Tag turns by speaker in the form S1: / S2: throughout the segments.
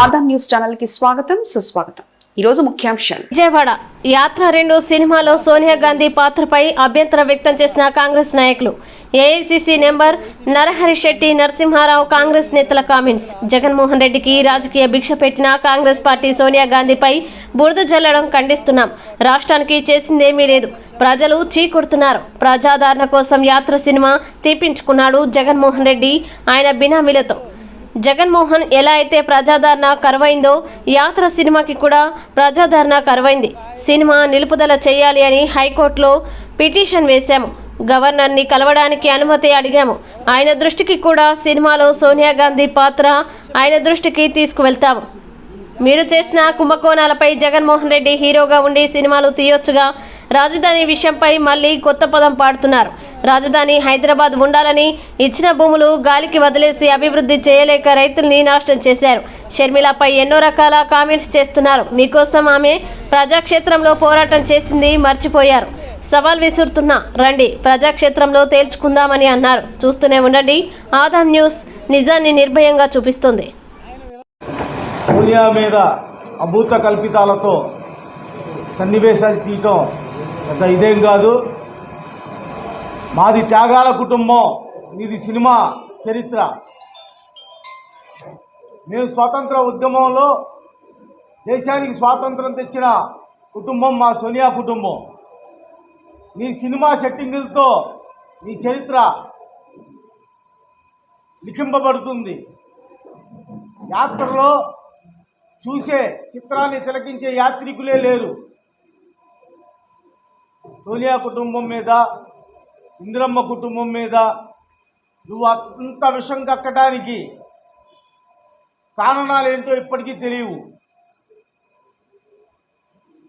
S1: Adam news ఛానల్కి స్వాగతం సుస్వాగతం. ఈరోజు ముఖ్యాంశాలు.
S2: విజయవాడ యాత్ర రెండు సినిమాలో సోనియా గాంధీ పాత్రపై అభ్యంతరం వ్యక్తం చేసిన కాంగ్రెస్ నాయకులు. ఏఐసిసి నెంబర్ నరహరి శెట్టి నరసింహారావు కాంగ్రెస్ నేతల కామెంట్స్. జగన్మోహన్ రెడ్డికి రాజకీయ భిక్ష పెట్టిన కాంగ్రెస్ పార్టీ సోనియా గాంధీపై బురద జల్లడం ఖండిస్తున్నాం. రాష్ట్రానికి చేసిందేమీ లేదు. ప్రజలు చీకొడుతున్నారు. ప్రజాదరణ కోసం యాత్ర సినిమా తీపించుకున్నాడు జగన్మోహన్ రెడ్డి. ఆయన బినామీలతో జగన్మోహన్ ఎలా అయితే ప్రజాదరణ కరువైందో యాత్ర సినిమాకి కూడా ప్రజాదరణ కరువైంది. సినిమా నిలుపుదల చేయాలి అని హైకోర్టులో పిటిషన్ వేశాము. గవర్నర్ని కలవడానికి అనుమతి అడిగాము. ఆయన దృష్టికి కూడా సినిమాలో సోనియా గాంధీ పాత్ర ఆయన దృష్టికి తీసుకువెళ్తాము. మీరు చేసిన కుంభకోణాలపై జగన్మోహన్ రెడ్డి హీరోగా ఉండి సినిమాలు తీయొచ్చుగా. రాజధాని విషయంపై మళ్ళీ కొత్త పదం పాడుతున్నారు. రాజధాని హైదరాబాద్ ఉండాలని ఇచ్చిన భూములు గాలికి వదిలేసి అభివృద్ధి చేయలేక రైతుల్ని నాశనం చేశారు. షర్మిలపై ఎన్నో రకాల కామెంట్స్ చేస్తున్నారు. మీకోసం ఆమె ప్రజాక్షేత్రంలో పోరాటం చేసింది మర్చిపోయారు. సవాల్ విసురుతున్నా రండి ప్రజాక్షేత్రంలో తేల్చుకుందామని అన్నారు. చూస్తూనే ఉండండి. ఆదాం న్యూస్ నిజాన్ని నిర్భయంగా చూపిస్తుంది.
S3: మీద అభూత కల్పితాలతో సన్నివేశాలు తీయటం పెద్ద ఇదేం కాదు. మాది త్యాగాల కుటుంబం మీది సినిమా చరిత్ర. మేము స్వాతంత్ర ఉద్యమంలో దేశానికి స్వాతంత్రం తెచ్చిన కుటుంబం మా సోనియా కుటుంబం. నీ సినిమా సెట్టింగులతో నీ చరిత్ర లిఖింపబడుతుంది. యాత్రలో చూసే చిత్రాన్ని తిలకించే యాత్రికులే లేరు. సోనియా కుటుంబం మీద ఇందిరమ్మ కుటుంబం మీద నువ్వు అంత విషం కక్కడానికి కారణాలు ఏంటో ఇప్పటికీ తెలియవు.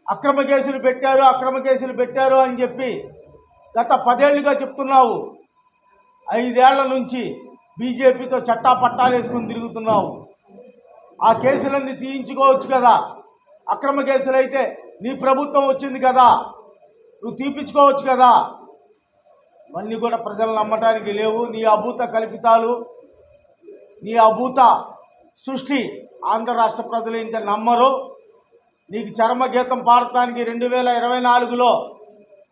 S3: అక్రమ కేసులు పెట్టారు అక్రమ కేసులు పెట్టారు అని చెప్పి గత పదేళ్ళుగా చెప్తున్నావు. ఐదేళ్ళ నుంచి బీజేపీతో చట్టా పట్టాలు వేసుకుని తిరుగుతున్నావు. ఆ కేసులన్నీ తీయించుకోవచ్చు కదా. అక్రమ కేసులు అయితే నీ ప్రభుత్వం వచ్చింది కదా. నువ్వు తీపించుకోవచ్చు కదా. ఇవన్నీ కూడా ప్రజలు నమ్మటానికి లేవు. నీ అభూత కల్పితాలు నీ అభూత సృష్టి ఆంధ్ర రాష్ట్ర ప్రజలు ఇంత నమ్మరు. నీకు చర్మగీతం పాడటానికి రెండు వేల ఇరవై నాలుగులో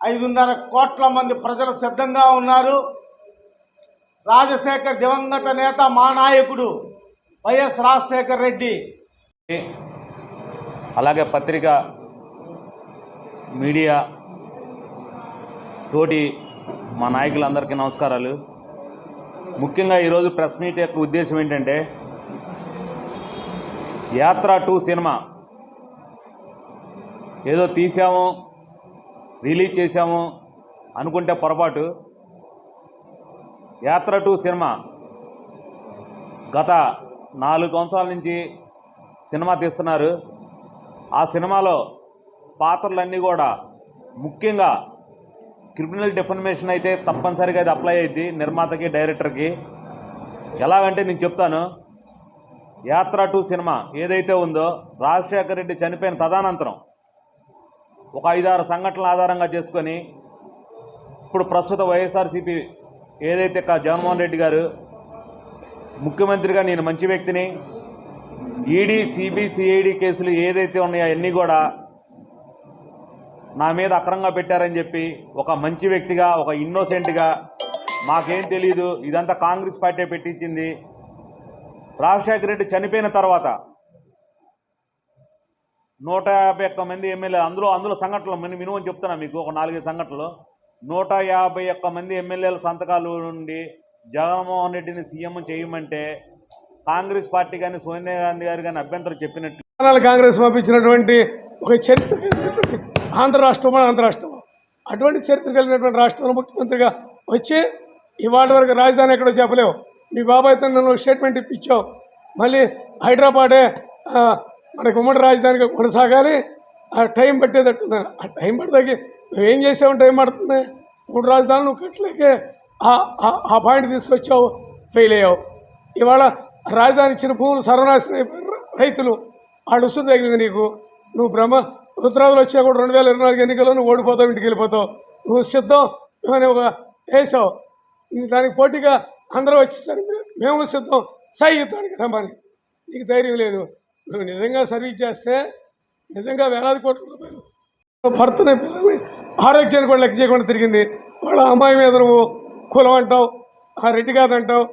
S3: ఐదున్నర కోట్ల మంది ప్రజలు సిద్ధంగా ఉన్నారు. రాజశేఖర్ దివంగత నేత మా నాయకుడు వైఎస్ రాజశేఖర్ రెడ్డి.
S4: అలాగే పత్రిక మీడియా తోటి మా నాయకులందరికీ నమస్కారాలు. ముఖ్యంగా ఈరోజు ప్రెస్ మీట్ యొక్క ఉద్దేశం ఏంటంటే యాత్ర టూ సినిమా. ఏదో తీసాము రిలీజ్ చేసాము అనుకుంటే పొరపాటు. యాత్ర టూ సినిమా. గత నాలుగు సంవత్సరాల నుంచి సినిమా తీస్తున్నారు. ఆ సినిమాలో పాత్రలన్నీ కూడా ముఖ్యంగా క్రిమినల్ డెఫర్మేషన్ అయితే తప్పనిసరిగా అది అప్లై అయింది నిర్మాతకి డైరెక్టర్కి. ఎలాగంటే నేను చెప్తాను యాత్ర టూ సినిమా ఏదైతే ఉందో రాజశేఖర రెడ్డి చనిపోయిన తదనంతరం ఒక ఐదారు సంఘటనల ఆధారంగా చేసుకొని ఇప్పుడు ప్రస్తుత వైఎస్ఆర్సీపీ ఏదైతే జగన్మోహన్ రెడ్డి గారు ముఖ్యమంత్రిగా నేను మంచి వ్యక్తిని ఈడీ సిబిసిఐడి కేసులు ఏదైతే ఉన్నాయో అవన్నీ కూడా నా మీద అక్రంగా పెట్టారని చెప్పి ఒక మంచి వ్యక్తిగా ఒక ఇన్నోసెంట్గా మాకేం తెలియదు ఇదంతా కాంగ్రెస్ పార్టీ పెట్టించింది. రాజశేఖర రెడ్డి చనిపోయిన తర్వాత నూట యాభై ఒక్క మంది ఎమ్మెల్యే అందులో అందులో సంఘటనలు మిని మినిమం చెప్తున్నా మీకు ఒక నాలుగైదు సంఘటనలు. నూట యాభై ఒక్క మంది ఎమ్మెల్యేల సంతకాలు నుండి జగన్మోహన్ రెడ్డిని సీఎం చేయమంటే కాంగ్రెస్ పార్టీ కానీ సోనియా గాంధీ గారు కానీ అభ్యంతరం చెప్పినట్టు
S5: కాంగ్రెస్ పంపించినటువంటి ఒక చరిత్ర ఆంధ్ర రాష్ట్రం ఆంధ్ర రాష్ట్రం అటువంటి చరిత్ర కలిగినటువంటి రాష్ట్రంలో ముఖ్యమంత్రిగా వచ్చి ఇవాళ వరకు రాజధాని ఎక్కడో చెప్పలేవు. మీ బాబాయ్ నన్ను స్టేట్మెంట్ ఇప్పించావు. మళ్ళీ హైదరాబాదే మనకు ఉమ్మడి రాజధానిగా కొనసాగాలి. ఆ టైం పట్టేటట్టుంది ఆ టైం పడదాకి నువ్వేం చేసావు? టైం పడుతుంది. మూడు రాజధానులు నువ్వు కట్టలేకే ఆ- ఆ- పాయింట్ తీసుకొచ్చావు. ఫెయిల్ అయ్యావు. ఇవాళ రాజధాని ఇచ్చిన భూములు సర్వనాశనం రైతులు. ఆడు ఉసురు తగిలింది నీకు. నువ్వు బ్రహ్మ రుద్రాదులు వచ్చా కూడా రెండు వేల ఇరవై నాలుగు ఎన్నికల్లోనూ ఓడిపోతావు ఇంటికి వెళ్ళిపోతావు. నువ్వు సిద్ధం అని ఒక వేసావు. దానికి పోటీగా అందరూ వచ్చేసారు. మేము సిద్ధం. సై యుద్ధానికి రమ్మని. నీకు ధైర్యం లేదు. నువ్వు నిజంగా సర్వీస్ చేస్తే నిజంగా వేలాది కోట్ల రూపాయలు భర్తనే పిల్లల్ని ఆరోగ్యాన్ని కూడా లెక్క చేయకుండా తిరిగింది. వాళ్ళ అమ్మాయి మీద నువ్వు కులం అంటావు ఆ రెడ్డి గారు అంటావు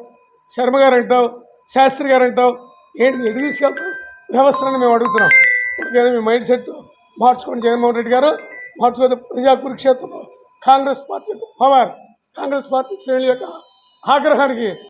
S5: శర్మ గారు అంటావు శాస్త్రి గారు అంటావు. ఏంటి ఎటు తీసుకెళ్తావు? వ్యవస్థను మేము అడుగుతున్నాం. ఇప్పటికైనా మీ మైండ్ సెట్ మార్చుకోండి జగన్మోహన్ రెడ్డి గారు మార్చుకోతే ప్రజా కురుక్షేత్రంలో Congress party power Congress party శ్రేణుల యొక్క ఆగ్రహానికి